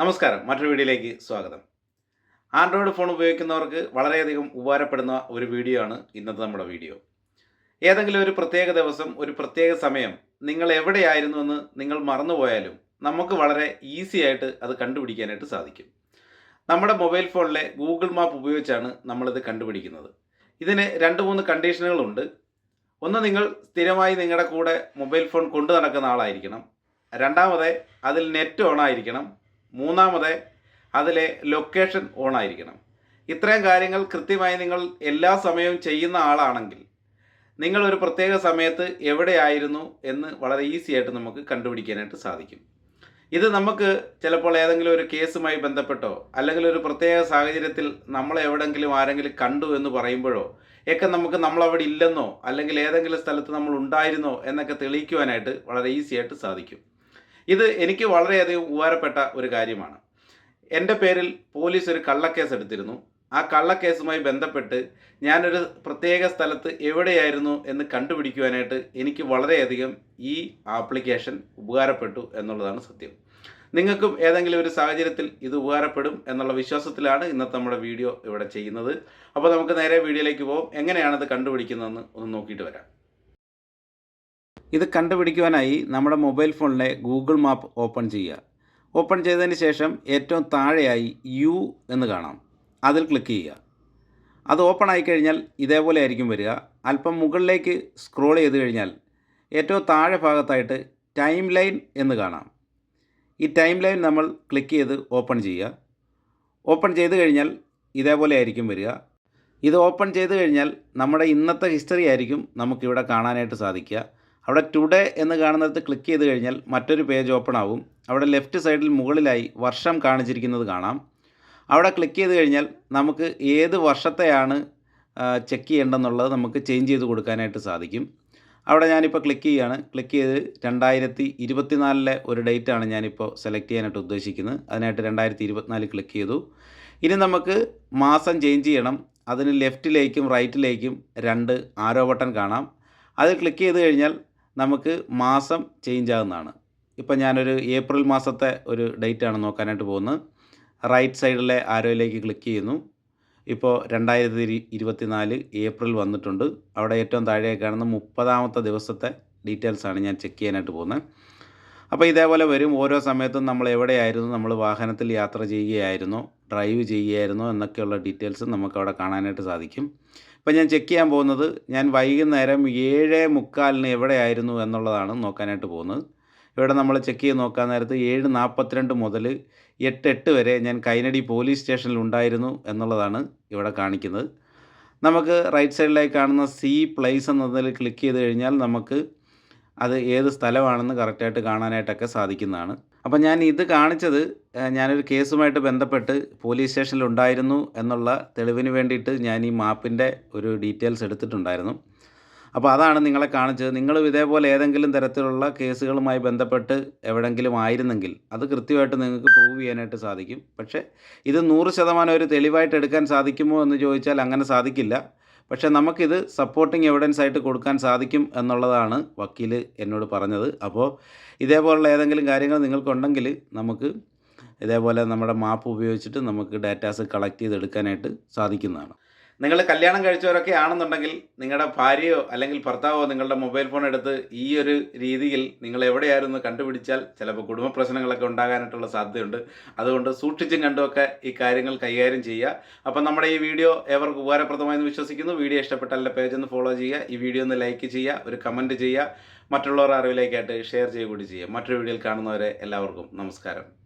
നമസ്കാരം. മറ്റൊരു വീഡിയോയിലേക്ക് സ്വാഗതം. ആൻഡ്രോയിഡ് ഫോൺ ഉപയോഗിക്കുന്നവർക്ക് വളരെയധികം ഉപകാരപ്പെടുന്ന ഒരു വീഡിയോ ആണ് ഇന്നത്തെ നമ്മുടെ വീഡിയോ. ഏതെങ്കിലും ഒരു പ്രത്യേക ദിവസം ഒരു പ്രത്യേക സമയം നിങ്ങൾ എവിടെയായിരുന്നു എന്ന് നിങ്ങൾ മറന്നുപോയാലും നമുക്ക് വളരെ ഈസി ആയിട്ട് അത് കണ്ടുപിടിക്കാനായിട്ട് സാധിക്കും. നമ്മുടെ മൊബൈൽ ഫോണിലെ ഗൂഗിൾ മാപ്പ് ഉപയോഗിച്ചാണ് നമ്മളിത് കണ്ടുപിടിക്കുന്നത്. ഇതിന് രണ്ട് മൂന്ന് കണ്ടീഷനുകളുണ്ട്. ഒന്ന് നിങ്ങൾ സ്ഥിരമായി നിങ്ങളുടെ കൂടെ മൊബൈൽ ഫോൺ കൊണ്ടു നടക്കുന്ന ആളായിരിക്കണം. രണ്ടാമത് അതിൽ നെറ്റ് ഓൺ ആയിരിക്കണം. മൂന്നാമത് അതിലെ ലൊക്കേഷൻ ഓൺ ആയിരിക്കണം. ഇത്രയും കാര്യങ്ങൾ കൃത്യമായി നിങ്ങൾ എല്ലാ സമയവും ചെയ്യുന്ന ആളാണെങ്കിൽ നിങ്ങൾ ഒരു പ്രത്യേക സമയത്ത് എവിടെയായിരുന്നു എന്ന് വളരെ ഈസി ആയിട്ട് നമുക്ക് കണ്ടുപിടിക്കാനായിട്ട് സാധിക്കും. ഇത് നമുക്ക് ചിലപ്പോൾ ഏതെങ്കിലും ഒരു കേസുമായി ബന്ധപ്പെട്ടോ അല്ലെങ്കിൽ ഒരു പ്രത്യേക സാഹചര്യത്തിൽ നമ്മൾ എവിടെങ്കിലും ആരെങ്കിലും കണ്ടു എന്ന് പറയുമ്പോഴോ ഒക്കെ നമുക്ക് നമ്മളവിടെ ഇല്ലെന്നോ അല്ലെങ്കിൽ ഏതെങ്കിലും സ്ഥലത്ത് നമ്മൾ ഉണ്ടായിരുന്നോ എന്നൊക്കെ തെളിയിക്കുവാനായിട്ട് വളരെ ഈസി ആയിട്ട് സാധിക്കും. ഇത് എനിക്ക് വളരെയധികം ഉപകാരപ്പെട്ട ഒരു കാര്യമാണ്. എന്റെ പേരിൽ പോലീസ് ഒരു കള്ളക്കേസ് എടുത്തിരുന്നു. ആ കള്ളക്കേസുമായി ബന്ധപ്പെട്ട് ഞാനൊരു പ്രത്യേക സ്ഥലത്ത് എവിടെയായിരുന്നു എന്ന് കണ്ടുപിടിക്കുവാനായിട്ട് എനിക്ക് വളരെയധികം ഈ ആപ്ലിക്കേഷൻ ഉപകാരപ്പെട്ടു എന്നുള്ളതാണ് സത്യം. നിങ്ങൾക്കും ഏതെങ്കിലും ഒരു സാഹചര്യത്തിൽ ഇത് ഉപകാരപ്പെടും എന്നുള്ള വിശ്വാസത്തിലാണ് ഇന്നത്തെ നമ്മുടെ വീഡിയോ ഇവിടെ ചെയ്യുന്നത്. അപ്പോൾ നമുക്ക് നേരെ വീഡിയോയിലേക്ക് പോകും എങ്ങനെയാണ് എങ്ങനെയാണത് കണ്ടുപിടിക്കുന്നതെന്ന് ഒന്ന് നോക്കിയിട്ട് വരാം. ഇത് കണ്ടുപിടിക്കുവാനായി നമ്മുടെ മൊബൈൽ ഫോണിലെ ഗൂഗിൾ മാപ്പ് ഓപ്പൺ ചെയ്യുക. ഓപ്പൺ ചെയ്തതിന് ശേഷം ഏറ്റവും താഴെയായി യു എന്ന് കാണാം. അതിൽ ക്ലിക്ക് ചെയ്യുക. അത് ഓപ്പൺ ആയി കഴിഞ്ഞാൽ ഇതേപോലെ ആയിരിക്കും വരിക. അല്പം മുകളിലേക്ക് സ്ക്രോൾ ചെയ്ത് കഴിഞ്ഞാൽ ഏറ്റവും താഴെ ഭാഗത്തായിട്ട് ടൈം ലൈൻ എന്ന് കാണാം. ഈ ടൈം ലൈൻ നമ്മൾ ക്ലിക്ക് ചെയ്ത് ഓപ്പൺ ചെയ്യുക. ഓപ്പൺ ചെയ്ത് കഴിഞ്ഞാൽ ഇതേപോലെ ആയിരിക്കും വരിക. ഇത് ഓപ്പൺ ചെയ്ത് കഴിഞ്ഞാൽ നമ്മുടെ ഇന്നത്തെ ഹിസ്റ്ററി ആയിരിക്കും നമുക്കിവിടെ കാണാനായിട്ട് സാധിക്കുക. അവിടെ ടുഡേ എന്ന് കാണുന്നിടത്ത് ക്ലിക്ക് ചെയ്ത് കഴിഞ്ഞാൽ മറ്റൊരു പേജ് ഓപ്പൺ ആവും. അവിടെ ലെഫ്റ്റ് സൈഡിൽ മുകളിലായി വർഷം കാണിച്ചിരിക്കുന്നത് കാണാം. അവിടെ ക്ലിക്ക് ചെയ്ത് കഴിഞ്ഞാൽ നമുക്ക് ഏത് വർഷത്തെയാണ് ചെക്ക് ചെയ്യേണ്ടതെന്നുള്ളത് നമുക്ക് ചേഞ്ച് ചെയ്ത് കൊടുക്കാനായിട്ട് സാധിക്കും. അവിടെ ഞാനിപ്പോൾ ക്ലിക്ക് ചെയ്യുകയാണ്. ക്ലിക്ക് ചെയ്ത് രണ്ടായിരത്തി ഇരുപത്തിനാലിലെ ഒരു ഡേറ്റാണ് ഞാനിപ്പോൾ സെലക്ട് ചെയ്യാനായിട്ട് ഉദ്ദേശിക്കുന്നത്. അതിനായിട്ട് രണ്ടായിരത്തി ഇരുപത്തിനാല് ക്ലിക്ക് ചെയ്തു. ഇനി നമുക്ക് മാസം ചേഞ്ച് ചെയ്യണം. അതിന് ലെഫ്റ്റിലേക്കും റൈറ്റിലേക്കും രണ്ട് ആരോ ബട്ടൺ കാണാം. അത് ക്ലിക്ക് ചെയ്ത് കഴിഞ്ഞാൽ നമുക്ക് മാസം ചേഞ്ച് ആകുന്നതാണ് ഇപ്പം ഞാനൊരു ഏപ്രിൽ മാസത്തെ ഒരു ഡേറ്റ് ആണ് നോക്കാനായിട്ട് പോകുന്നത്. റൈറ്റ് സൈഡിലെ ആരോയിലേക്ക് ക്ലിക്ക് ചെയ്യുന്നു. ഇപ്പോൾ രണ്ടായിരത്തി ഇരുപത്തി നാല് ഏപ്രിൽ വന്നിട്ടുണ്ട്. അവിടെ ഏറ്റവും താഴെ കാണുന്ന മുപ്പതാമത്തെ ദിവസത്തെ ഡീറ്റെയിൽസ് ആണ് ഞാൻ ചെക്ക് ചെയ്യാനായിട്ട് പോകുന്നത്. അപ്പോൾ ഇതേപോലെ വരും. ഓരോ സമയത്തും നമ്മൾ എവിടെയായിരുന്നു? നമ്മൾ വാഹനത്തിൽ യാത്ര ചെയ്യുകയായിരുന്നോ ഡ്രൈവ് ചെയ്യുകയായിരുന്നോ എന്നൊക്കെയുള്ള ഡീറ്റെയിൽസ് നമുക്ക് അവിടെ കാണാനായിട്ട് സാധിക്കും. ഇപ്പം ഞാൻ ചെക്ക് ചെയ്യാൻ പോകുന്നത് ഞാൻ വൈകുന്നേരം ഏഴ് മുക്കാലിന് എവിടെയായിരുന്നു എന്നുള്ളതാണ് നോക്കാനായിട്ട് പോകുന്നത്. ഇവിടെ നമ്മൾ ചെക്ക് ചെയ്ത് നോക്കാൻ നേരത്ത് ഏഴ് നാൽപ്പത്തിരണ്ട് മുതൽ എട്ട് എട്ട് വരെ ഞാൻ കൈനടി പോലീസ് സ്റ്റേഷനിൽ ഉണ്ടായിരുന്നു എന്നുള്ളതാണ് ഇവിടെ കാണിക്കുന്നത്. നമുക്ക് റൈറ്റ് സൈഡിലായി കാണുന്ന സി പ്ലേസ് എന്നതിൽ ക്ലിക്ക് ചെയ്ത് കഴിഞ്ഞാൽ നമുക്ക് അത് ഏത് സ്ഥലമാണെന്ന് കറക്റ്റായിട്ട് കാണാനായിട്ടൊക്കെ സാധിക്കുന്നതാണ്. അപ്പം ഞാൻ ഇത് കാണിച്ചത് ഞാനൊരു കേസുമായിട്ട് ബന്ധപ്പെട്ട് പോലീസ് സ്റ്റേഷനിൽ ഉണ്ടായിരുന്നു എന്നുള്ള തെളിവിന് വേണ്ടിയിട്ട് ഞാൻ ഈ മാപ്പിന്റെ ഒരു ഡീറ്റെയിൽസ് എടുത്തിട്ടുണ്ടായിരുന്നു. അപ്പോൾ അതാണ് നിങ്ങളെ കാണിച്ചത്. നിങ്ങളും ഇതേപോലെ ഏതെങ്കിലും തരത്തിലുള്ള കേസുകളുമായി ബന്ധപ്പെട്ട് എവിടെങ്കിലും ആയിരുന്നെങ്കിൽ അത് കൃത്യമായിട്ട് നിങ്ങൾക്ക് പ്രൂവ് ചെയ്യാനായിട്ട് സാധിക്കും. പക്ഷേ ഇത് നൂറ് ശതമാനം ഒരു തെളിവായിട്ട് എടുക്കാൻ സാധിക്കുമോ എന്ന് ചോദിച്ചാൽ അങ്ങനെ സാധിക്കില്ല. പക്ഷേ നമുക്കിത് സപ്പോർട്ടിംഗ് എവിഡൻസ് ആയിട്ട് കൊടുക്കാൻ സാധിക്കും എന്നുള്ളതാണ് വക്കീൽ എന്നോട് പറഞ്ഞത്. അപ്പോൾ ഇതേപോലുള്ള ഏതെങ്കിലും കാര്യങ്ങൾ നിങ്ങൾക്കുണ്ടെങ്കിൽ നമുക്ക് ഇതേപോലെ നമ്മുടെ മാപ്പ് ഉപയോഗിച്ചിട്ട് നമുക്ക് ഡാറ്റാസ് കളക്ട് ചെയ്തെടുക്കാനായിട്ട് സാധിക്കുന്നതാണ്. നിങ്ങൾ കല്യാണം കഴിച്ചവരൊക്കെ ആണെന്നുണ്ടെങ്കിൽ നിങ്ങളുടെ ഭാര്യയോ അല്ലെങ്കിൽ ഭർത്താവോ നിങ്ങളുടെ മൊബൈൽ ഫോൺ എടുത്ത് ഈ ഒരു രീതിയിൽ നിങ്ങൾ എവിടെയായിരുന്നു കണ്ടുപിടിച്ചാൽ ചിലപ്പോൾ കുടുംബ പ്രശ്നങ്ങളൊക്കെ ഉണ്ടാകാനായിട്ടുള്ള സാധ്യതയുണ്ട്. അതുകൊണ്ട് സൂക്ഷിച്ചും കണ്ടുമൊക്കെ ഈ കാര്യങ്ങൾ കൈകാര്യം ചെയ്യുക. അപ്പം നമ്മുടെ ഈ വീഡിയോ ഏവർക്ക് ഉപകാരപ്രദമായെന്ന് വിശ്വസിക്കുന്നു. വീഡിയോ ഇഷ്ടപ്പെട്ടാൽ എന്റെ പേജ് ഒന്ന് ഫോളോ ചെയ്യുക. ഈ വീഡിയോ ഒന്ന് ലൈക്ക് ചെയ്യുക ഒരു കമന്റ് ചെയ്യുക. മറ്റുള്ളവർ അറിവിലേക്കായിട്ട് ഷെയർ ചെയ്യുക കൂടി ചെയ്യുക. മറ്റൊരു വീഡിയോയിൽ കാണുന്നവരെ എല്ലാവർക്കും നമസ്കാരം.